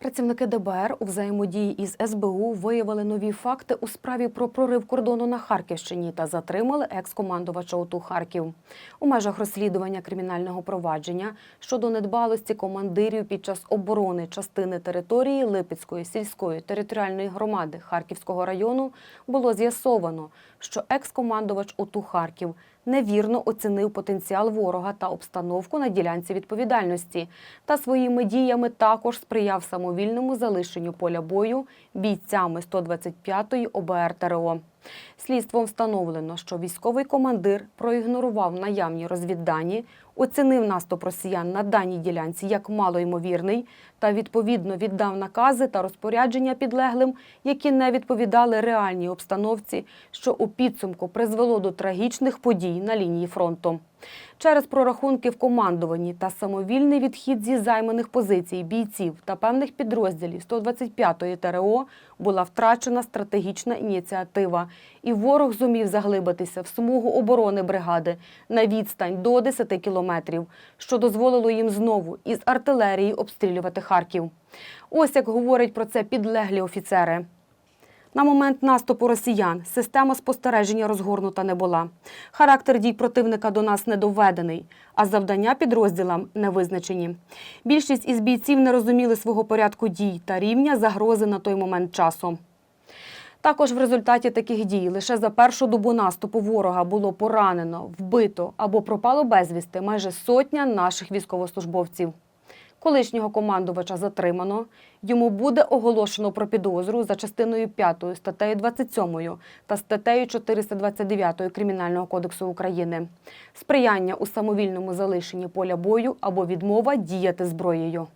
Працівники ДБР у взаємодії із СБУ виявили нові факти у справі про прорив кордону на Харківщині та затримали екс-командувача ОТУ Харків. У межах розслідування кримінального провадження щодо недбалості командирів під час оборони частини території Липецької сільської територіальної громади Харківського району було з'ясовано, що екс-командувач ОТУ Харків невірно оцінив потенціал ворога та обстановку на ділянці відповідальності та своїми діями також сприяв самовільному залишенню поля бою бійцями 125-ї ОБР ТРО. Слідством встановлено, що військовий командир проігнорував наявні розвіддані, оцінив наступ росіян на даній ділянці як малоймовірний та відповідно віддав накази та розпорядження підлеглим, які не відповідали реальній обстановці, що у підсумку призвело до трагічних подій на лінії фронту. Через прорахунки в командуванні та самовільний відхід зі займаних позицій бійців та певних підрозділів 125-ї ТРО була втрачена стратегічна ініціатива, і ворог зумів заглибитися в смугу оборони бригади на відстань до 10 кілометрів, що дозволило їм знову із артилерії обстрілювати Харків. Ось як говорять про це підлеглі офіцери. На момент наступу росіян система спостереження розгорнута не була. Характер дій противника до нас не доведений, а завдання підрозділам не визначені. Більшість із бійців не розуміли свого порядку дій та рівня загрози на той момент часу. Також в результаті таких дій лише за першу добу наступу ворога було поранено, вбито або пропало безвісти майже сотня наших військовослужбовців. Колишнього командувача затримано. Йому буде оголошено про підозру за частиною 5 статтею 27 та статтею 429 Кримінального кодексу України. Сприяння у самовільному залишенні поля бою або відмова діяти зброєю.